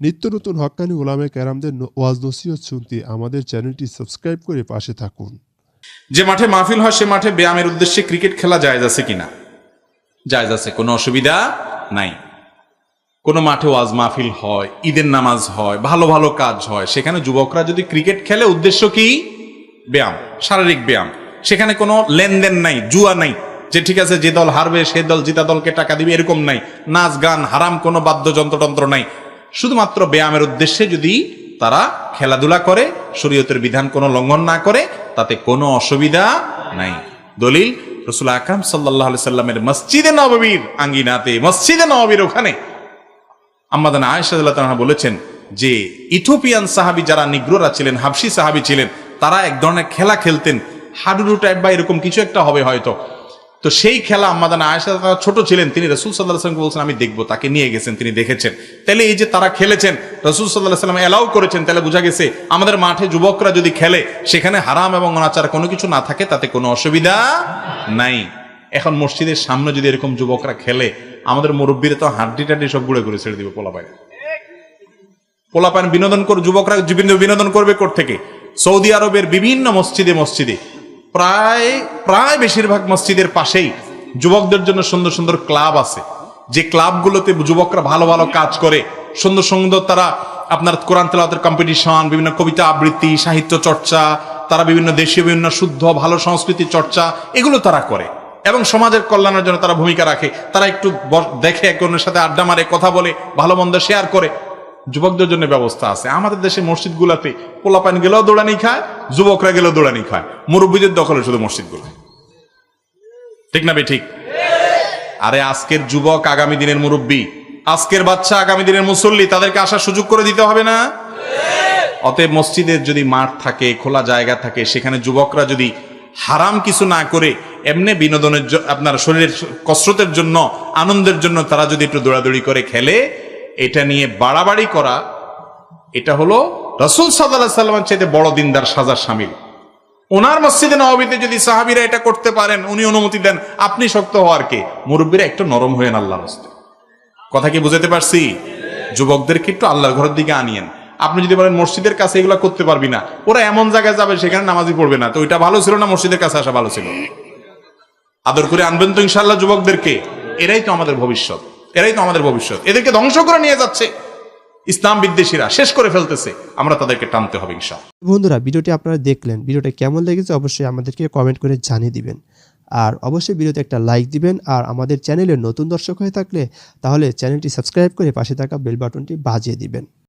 নিত্য নতুন হক্কানি ওলামে ক্যারামদের ওয়াজ নসিহত শুনতে আমাদের চ্যানেলটি সাবস্ক্রাইব করে পাশে থাকুন। যে মাঠে মাহফিল হয়, সে মাঠে ব্যায়ামের উদ্দেশ্যে ক্রিকেট খেলা জায়েজ আছে কিনা? জায়েজ আছে, কোনো অসুবিধা নাই। কোনো মাঠে ওয়াজ মাহফিল হয়, ঈদের নামাজ হয়, ভালো ভালো কাজ হয়, সেখানে যুবকরা যদি ক্রিকেট খেলে, উদ্দেশ্য কি? ব্যায়াম, শারীরিক ব্যায়াম। সেখানে কোনো লেনদেন নাই, জুয়া নাই, যে ঠিক আছে, যে দল হারবে, সে দল জিতা দলকে টাকা দিবে, এরকম নাই। নাচ গান, হারাম কোনো বাদ্যযন্ত্র তন্ত্র নাই। শুধুমাত্র ব্যায়ামের উদ্দেশ্যে যদি তারা খেলাধুলা করে, শরীয়তের বিধান কোনো লঙ্ঘন না করে, তাতে কোনো অসুবিধা নাই। দলিল, রসুল আকরাম সাল্লাহ সাল্লামের মসজিদে নববীর আঙ্গিনাতে, মসজিদে নববীর ওখানে। আম্মাদান আয়েশাহ বলেছেন যে ইথোপিয়ান সাহাবি যারা নিগ্রোরা ছিলেন হাবসি সাহাবি ছিলেন, তারা এক ধরনের খেলা খেলতেন। হাডুডু টাইপ বা এরকম কিছু একটা হবে হয়তো। তো সেই খেলা আম্মাদান আয়েশা তারা ছোট ছিলেন, তিনি রসুল সাল্লাহ সাল্লামকে বলছেন, আমি দেখব, তাকে নিয়ে গেছেন, তিনি দেখেছেন। তাহলে এই যে তারা খেলেছেন, রসুল সাল্লাহ সাল্লাম এলাও করেছেন, তাহলে বোঝা গেছে আমাদের মাঠে যুবকরা যদি খেলে, সেখানে হারাম এবং অনাচার কোনো কিছু না থাকে, তাতে কোনো অসুবিধা নাই। এখন মসজিদের সামনে যদি এরকম যুবকরা খেলে, আমাদের মুরব্বীরা তো হাড্ডি টাড্ডি সব গুঁড়ে করে ছেড়ে দিবে পোলাপায় পোলাপান বিনোদন করে, যুবকরা বিনোদন করবে কোর থেকে সৌদি আরবের বিভিন্ন মসজিদে মসজিদে প্রায় প্রায় বেশিরভাগ মসজিদের পাশেই যুবকদের জন্য সুন্দর সুন্দর ক্লাব আছে। যে ক্লাবগুলোতে যুবকরা ভালো ভালো কাজ করে, সুন্দর সুন্দর তারা আপনার কোরআন তেলাওয়াতের কম্পিটিশন বিভিন্ন কবিতা আবৃত্তি, সাহিত্য চর্চা, তারা বিভিন্ন দেশীয়, বিভিন্ন শুদ্ধ, ভালো সংস্কৃতি চর্চা, এগুলো তারা করে। এবং সমাজের কল্যাণের জন্য তারা ভূমিকা রাখে। তারা একটু দেখে অন্যের সাথে আড্ডা মারে, কথা বলে, ভালো মন্দ শেয়ার করে। যুবকদের জন্য ব্যবস্থা আছে। আমাদের দেশে মসজিদগুলাতে পোলাপান গেলেও দৌড়ানি খায়, যুবকরা গেলেও দৌড়ানি খায়। মুরব্বীদের দখলে শুধু মসজিদগুলো ঠিক না বে ঠিক আরে আজকের যুবক, আগামী দিনের মুরব্বী, আজকের বাচ্চা, আগামী দিনের মুসল্লি, তাদেরকে আসার সুযোগ করে দিতে হবে না? অতএব মসজিদের যদি মাঠ থাকে, খোলা জায়গা থাকে, সেখানে যুবকরা যদি হারাম কিছু না করে, এমনি বিনোদনের আপনার শরীরের কসরতের জন্য, আনন্দের জন্য তারা যদি একটু দৌড়াদৌড়ি করে, খেলে এটা নিয়ে বাড়াবাড়ি করা, এটা হলো রসুল সাল্লাহ সাল্লামের চাইতে বড় দিনদার সাজা সামিল। ওনার মসজিদে নবীতে যদি সাহাবিরা এটা করতে পারেন, উনি অনুমতি দেন, আপনি শক্ত হওয়ার কে? মুরব্বীরা একটু নরম হয়ে আল্লাহর হস্তে। কথা কি বুঝাতে পারছি? যুবকদেরকে একটু আল্লাহর ঘরের দিকে আনিয়েন। আপনি যদি বলেন, মসজিদের কাছে এগুলো করতে পারবি না। ওরা এমন জায়গায় যাবে, সেখানে নামাজি পড়বে না। তো ওইটা ভালো ছিল না মসজিদের কাছে আসা ভালো ছিল? আদর করে আনবেন তো ইনশাল্লাহ যুবকদেরকে। এরাই তো আমাদের ভবিষ্যৎ। এরাই তো আমাদের ভবিষ্যৎ। এদেরকে ধ্বংস করে নিয়ে যাচ্ছে। ইসলাম বিদ্বেষীরা শেষ করে ফেলতেছে। আমরা তাদেরকে টানতে হবে ইনশাল্লাহ বন্ধুরা, ভিডিওটি আপনারা দেখলেন। ভিডিওটা কেমন লেগেছে অবশ্যই আমাদেরকে কমেন্ট করে জানিয়ে দিবেন। আর অবশ্যই ভিডিওতে একটা লাইক দিবেন। আর আমাদের চ্যানেলে নতুন দর্শক হয়ে থাকলে তাহলে চ্যানেলটি সাবস্ক্রাইব করে পাশে থাকা বেল বাটনটি বাজিয়ে দিবেন।